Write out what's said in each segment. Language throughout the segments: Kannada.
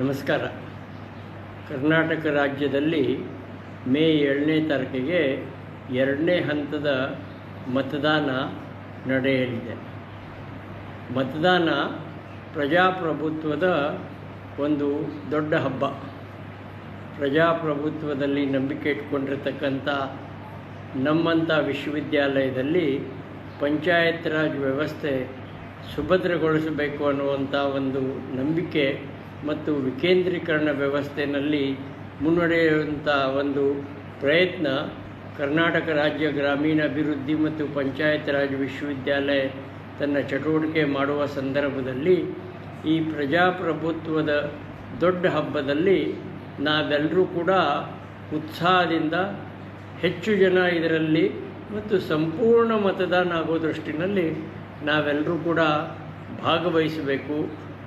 ನಮಸ್ಕಾರ. ಕರ್ನಾಟಕ ರಾಜ್ಯದಲ್ಲಿ ಮೇ ಏಳನೇ ತಾರೀಕಿಗೆ ಎರಡನೇ ಹಂತದ ಮತದಾನ ನಡೆಯಲಿದೆ. ಮತದಾನ ಪ್ರಜಾಪ್ರಭುತ್ವದ ಒಂದು ದೊಡ್ಡ ಹಬ್ಬ. ಪ್ರಜಾಪ್ರಭುತ್ವದಲ್ಲಿ ನಂಬಿಕೆ ಇಟ್ಕೊಂಡಿರ್ತಕ್ಕಂಥ ನಮ್ಮಂಥ ವಿಶ್ವವಿದ್ಯಾಲಯದಲ್ಲಿ ಪಂಚಾಯತ್ ರಾಜ್ ವ್ಯವಸ್ಥೆ ಸುಭದ್ರಗೊಳಿಸಬೇಕು ಅನ್ನುವಂಥ ಒಂದು ನಂಬಿಕೆ ಮತ್ತು ವಿಕೇಂದ್ರೀಕರಣ ವ್ಯವಸ್ಥೆಯಲ್ಲಿ ಮುನ್ನಡೆಯುವಂಥ ಒಂದು ಪ್ರಯತ್ನ ಕರ್ನಾಟಕ ರಾಜ್ಯ ಗ್ರಾಮೀಣಾಭಿವೃದ್ಧಿ ಮತ್ತು ಪಂಚಾಯತ್ ರಾಜ್ ವಿಶ್ವವಿದ್ಯಾಲಯ ತನ್ನ ಚಟುವಟಿಕೆ ಮಾಡುವ ಸಂದರ್ಭದಲ್ಲಿ ಈ ಪ್ರಜಾಪ್ರಭುತ್ವದ ದೊಡ್ಡ ಹಬ್ಬದಲ್ಲಿ ನಾವೆಲ್ಲರೂ ಕೂಡ ಉತ್ಸಾಹದಿಂದ ಹೆಚ್ಚು ಜನ ಇದರಲ್ಲಿ ಮತ್ತು ಸಂಪೂರ್ಣ ಮತದಾನ ಆಗೋ ದೃಷ್ಟಿನಲ್ಲಿ ನಾವೆಲ್ಲರೂ ಕೂಡ ಭಾಗವಹಿಸಬೇಕು.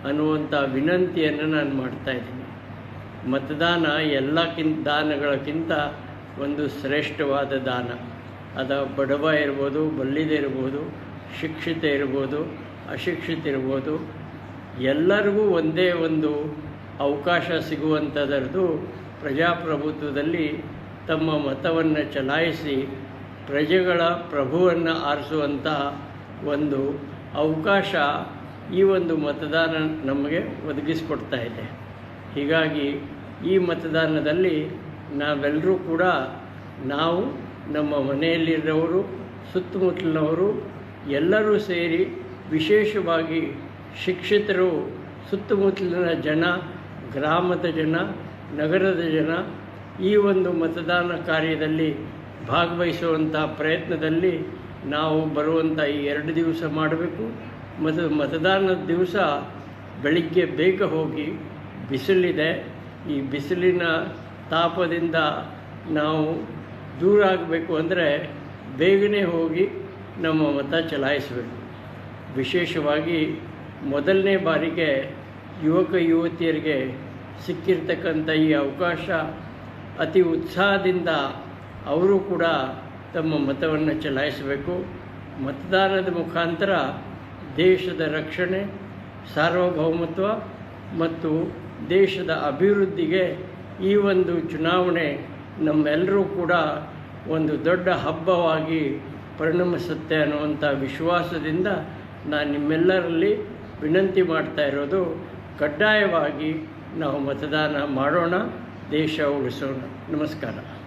ಅನ್ನುವಂಥ ವಿನಂತಿಯನ್ನು ನಾನು ಮಾಡ್ತಾ ಇದ್ದೀನಿ. ಮತದಾನ ಎಲ್ಲಕ್ಕಿಂತ ದಾನಗಳಕ್ಕಿಂತ ಒಂದು ಶ್ರೇಷ್ಠವಾದ ದಾನ. ಅದು ಬಡವ ಇರ್ಬೋದು, ಬಲ್ಲಿದ ಇರ್ಬೋದು, ಶಿಕ್ಷಿತ ಇರ್ಬೋದು, ಅಶಿಕ್ಷಿತ ಇರ್ಬೋದು, ಎಲ್ಲರಿಗೂ ಒಂದೇ ಒಂದು ಅವಕಾಶ ಸಿಗುವಂಥದ್ದು ಪ್ರಜಾಪ್ರಭುತ್ವದಲ್ಲಿ ತಮ್ಮ ಮತವನ್ನು ಚಲಾಯಿಸಿ ಪ್ರಜೆಗಳ ಪ್ರಭುವನ್ನು ಆರಿಸುವಂತಹ ಒಂದು ಅವಕಾಶ ಈ ಒಂದು ಮತದಾನ ನಮಗೆ ಒದಗಿಸಿಕೊಡ್ತಾ ಇದೆ. ಹೀಗಾಗಿ ಈ ಮತದಾನದಲ್ಲಿ ನಾವೆಲ್ಲರೂ ಕೂಡ ನಾವು, ನಮ್ಮ ಮನೆಯಲ್ಲಿರೋರು, ಸುತ್ತಮುತ್ತಲಿನವರು, ಎಲ್ಲರೂ ಸೇರಿ ವಿಶೇಷವಾಗಿ ಶಿಕ್ಷಿತರು, ಸುತ್ತಮುತ್ತಲಿನ ಜನ, ಗ್ರಾಮದ ಜನ, ನಗರದ ಜನ, ಈ ಒಂದು ಮತದಾನ ಕಾರ್ಯದಲ್ಲಿ ಭಾಗವಹಿಸುವಂಥ ಪ್ರಯತ್ನದಲ್ಲಿ ನಾವು ಬರುವಂಥ ಈ ಎರಡು ದಿವಸ ಮಾಡಬೇಕು. ಮತ್ತು ಮತದಾನದ ದಿವಸ ಬೆಳಿಗ್ಗೆ ಬೇಗ ಹೋಗಿ ಬಿಸಿಲಿದೆ. ಈ ಬಿಸಿಲಿನ ತಾಪದಿಂದ ನಾವು ದೂರ ಆಗಬೇಕು ಅಂದರೆ ಬೇಗನೆ ಹೋಗಿ ನಮ್ಮ ಮತ ಚಲಾಯಿಸಬೇಕು. ವಿಶೇಷವಾಗಿ ಮೊದಲನೇ ಬಾರಿಗೆ ಯುವಕ ಯುವತಿಯರಿಗೆ ಸಿಕ್ಕಿರ್ತಕ್ಕಂಥ ಈ ಅವಕಾಶ ಅತಿ ಉತ್ಸಾಹದಿಂದ ಅವರು ಕೂಡ ತಮ್ಮ ಮತವನ್ನು ಚಲಾಯಿಸಬೇಕು. ಮತದಾನದ ಮುಖಾಂತರ ದೇಶದ ರಕ್ಷಣೆ, ಸಾರ್ವಭೌಮತ್ವ ಮತ್ತು ದೇಶದ ಅಭಿವೃದ್ಧಿಗೆ ಈ ಒಂದು ಚುನಾವಣೆ ನಮ್ಮೆಲ್ಲರೂ ಕೂಡ ಒಂದು ದೊಡ್ಡ ಹಬ್ಬವಾಗಿ ಪರಿಣಮಿಸುತ್ತೆ ಅನ್ನುವಂಥ ವಿಶ್ವಾಸದಿಂದ ನಾನು ನಿಮ್ಮೆಲ್ಲರಲ್ಲಿ ವಿನಂತಿ ಮಾಡ್ತಾ ಇರೋದು, ಕಡ್ಡಾಯವಾಗಿ ನಾವು ಮತದಾನ ಮಾಡೋಣ, ದೇಶ ಉಳಿಸೋಣ. ನಮಸ್ಕಾರ.